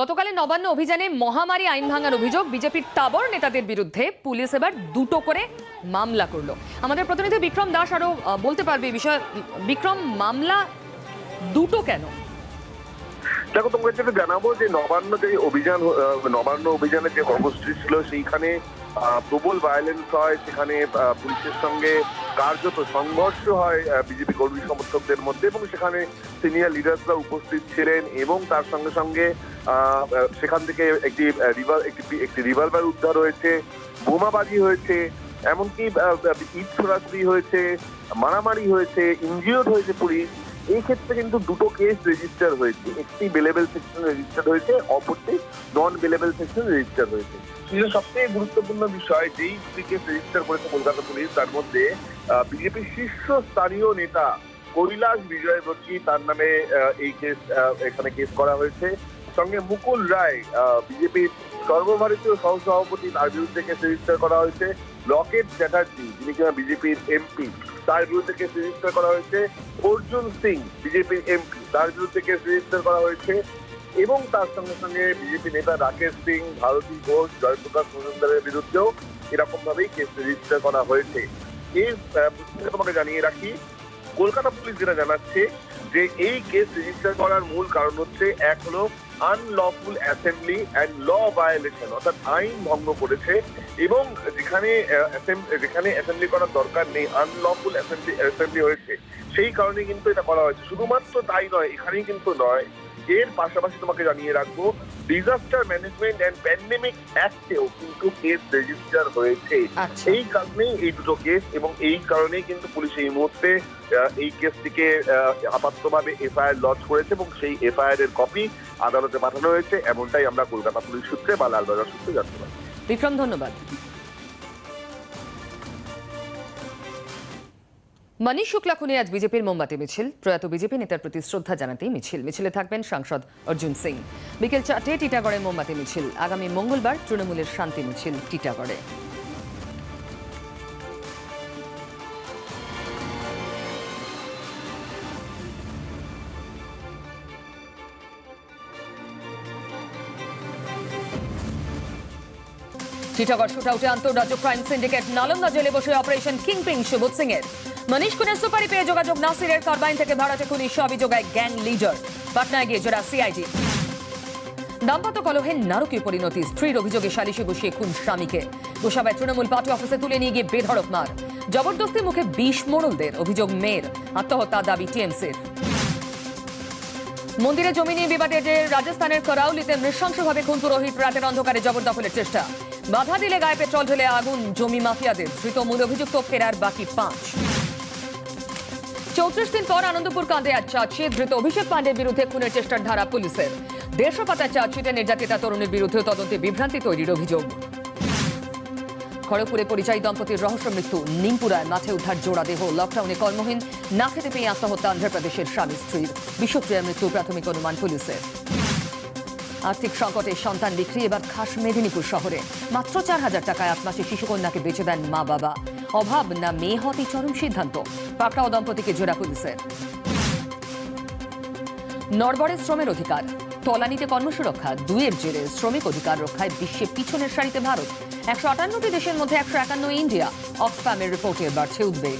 গতকালের নবান্ন অভিযানে মহামারী আইন ভাঙার অভিযোগ বিজেপির তাবর নেতাদের বিরুদ্ধে। পুলিশ এবার দুটো করে মামলা করল। আমাদের প্রতিনিধি বিক্রম দাস আরও বলতে পারবে বিষয়। বিক্রম, মামলা দুটো কেন? দেখো, তোমাকে যেটা জানাব যে নবান্ন যে অভিযান নবান্ন অভিযানের যে কর্মসূচি ছিল সেইখানে প্রবল ভায়োলেন্স হয়, সেখানে পুলিশের সঙ্গে কার্যত সংঘর্ষ হয় বিজেপি কর্মী সমর্থকদের মধ্যে এবং সেখানে সিনিয়র লিডার্সরা উপস্থিত ছিলেন এবং তার সঙ্গে সঙ্গে সেখান থেকে একটি রিভার একটি একটি রিভলভার উদ্ধার হয়েছে, বোমাবাজি হয়েছে, এমনকি ইট ছোড়াছুড়ি হয়েছে, মারামারি হয়েছে ইনজিওর্ড হয়েছে পুলিশ। এই ক্ষেত্রে কিন্তু দুটো কেস রেজিস্টার হয়েছে। একটি বেলেবেল সেকশন রেজিস্টার হয়েছে, অপরটি নন বেলেবেল সেকশন রেজিস্টার হয়েছে। কিন্তু সবথেকে গুরুত্বপূর্ণ বিষয় যেই দুটি কেস রেজিস্টার করেছে কলকাতা পুলিশ, তার মধ্যে বিজেপির শীর্ষস্থানীয় নেতা কৈলাস বিজয়বর্গী, তার নামে এই কেস এখানে কেস করা হয়েছে। সঙ্গে মুকুল রায় বিজেপির সর্বভারতীয় সহসভাপতি, তার বিরুদ্ধে কেস রেজিস্টার করা হয়েছে। লকেট চ্যাটার্জি, যিনি কিনা বিজেপির এমপি তার বিরুদ্ধে কেস রেজিস্টার করা হয়েছে অর্জুন সিং, বিজেপির এমপি। তার বিরুদ্ধে কেস রেজিস্টার করা হয়েছে এবং তার সঙ্গে সঙ্গে বিজেপি নেতা রাকেশ সিং, ভারতী ঘোষ, জয়প্রকাশ মজুমদারের বিরুদ্ধেও এরকম ভাবেই কেস রেজিস্টার করা হয়েছে। এর তোমাকে জানিয়ে রাখি। কলকাতা পুলিশ যেটা জানাচ্ছে যে এই কেস রেজিস্টার করার মূল কারণ হচ্ছে এক হলো unlawful assembly and law violation অর্থাৎ আইন ভঙ্গ করেছে এবং যেখানে যেখানে অ্যাসেম্বলি করার দরকার নেই আনলফুল অ্যাসেম্বলি অ্যাসেম্বলি হয়েছে। সেই কারণে কিন্তু এটা করা হয়েছে। শুধুমাত্র তাই নয়, এখানেই কিন্তু নয় এর পাশাপাশি তোমাকে জানিয়ে রাখব ডিজাস্টার ম্যানেজমেন্ট অ্যান্ড প্যান্ডেমিক অ্যাক্টেও কিন্তু কেস রেজিস্টার হয়েছে। আচ্ছা। এই কারণেই এই দুটো কেস এবং এই কারণেই কিন্তু পুলিশ এই মুহূর্তে এই কেসটিকে আহ, আপাততভাবে এফআইআর লঞ্চ করেছে এবং সেই এফআইআর এর কপি আদালতে পাঠানো হয়েছে। এমনটাই আমরা কলকাতা পুলিশ সূত্রে বা লালবাজার সূত্রে জানতে পারি। বিক্রম ধন্যবাদ। মনীষ শুক্লা খুনে আজ বিজেপির মোমবাতি মিছিল। প্রয়াত বিজেপি নেতার প্রতি শ্রদ্ধা জানাতেই মিছিল। মিছিলে থাকবেন সাংসদ অর্জুন সিং। বিকেল চারটে টিটাগড়ে মোমবাতি মিছিল। আগামী মঙ্গলবার তৃণমূলের শান্তি মিছিল টিটাগড়ে। টিটাগড় শুটআউটে আন্তঃরাজ্য ক্রাইম সিন্ডিকেট নালন্দা জেলে বসে অপারেশন কিংপিং সুবোধ সিং এর মনীষ খুনের সুপারি পেয়ে যোগাযোগ নাসিরের কারবাইন থেকে ভাড়াটে খুনি সবই যোগায় গ্যাং লিডার। পাটনায় গিয়ে জোড়া সিআইডি। দাম্পত্য কলহে নারকীয় পরিণতি, স্ত্রীর অভিযোগে সালিশে বসিয়ে খুন স্বামীকে। গোসাবায় তৃণমূল পার্টি অফিসে তুলে নিয়ে গিয়ে বেধড়ক মার। জবরদস্তি মুখে বিষ মোড়লদের, অভিযোগ মেয়ের। আত্মহত্যা দাবি টিএমসির। মন্দিরে জমি নিয়ে বিবাদে রাজস্থানের করাউলিতে নৃশংসভাবে খুন পুরোহিত, রাতের অন্ধকারে জবরদখলের চেষ্টা। বাধা দিলে গায়ে পেট্রোল ঢেলে আগুন, জমি মাফিয়াদের, ধৃত মূল অভিযুক্ত ফেরার বাকি পাঁচ। চৌত্রিশ দিন পর আনন্দপুর কাণ্ডে আজ চার্জশিট, ধৃত অভিষেক পাণ্ডের বিরুদ্ধে খুনের চেষ্টার ধারা পুলিশের। দেড়শো পাতার চার্জশিটে নির্যাতিতা তরুণীর বিরুদ্ধে তদন্তে বিভ্রান্তি তৈরির অভিযোগ। খড়গপুরে পরিযায়ী দম্পতির রহস্য মৃত্যু, নিমপুরায় মাঠে উদ্ধার জোড়া দেহ, লকডাউনে কর্মহীন না খেতে পেয়ে আত্মহত্যা অন্ধ্রপ্রদেশের স্বামী স্ত্রীর। বিষক্রিয়ার মৃত্যু প্রাথমিক অনুমান পুলিশের। আর্থিক সংকটে সন্তান বিক্রি এবার খাস মেদিনীপুর শহরে। মাত্র চার হাজার টাকায় আট মাসে শিশুকন্যাকে বেঁচে দেন মা বাবা। অভাব না মেয়ে হতেই চরম সিদ্ধান্ত। পাকড়াও দম্পতিকে জোড়া পুলিশের নড়বড়ে শ্রমের অধিকার। তলানিতে কর্মসুরক্ষা। দুইয়ের জেরে শ্রমিক অধিকার রক্ষায় বিশ্বে পিছনের সারিতে ভারত। একশো আটান্নটি দেশের মধ্যে একশো একান্ন ইন্ডিয়া। অক্সফামের রিপোর্টে বাড়ছে উদ্বেগ।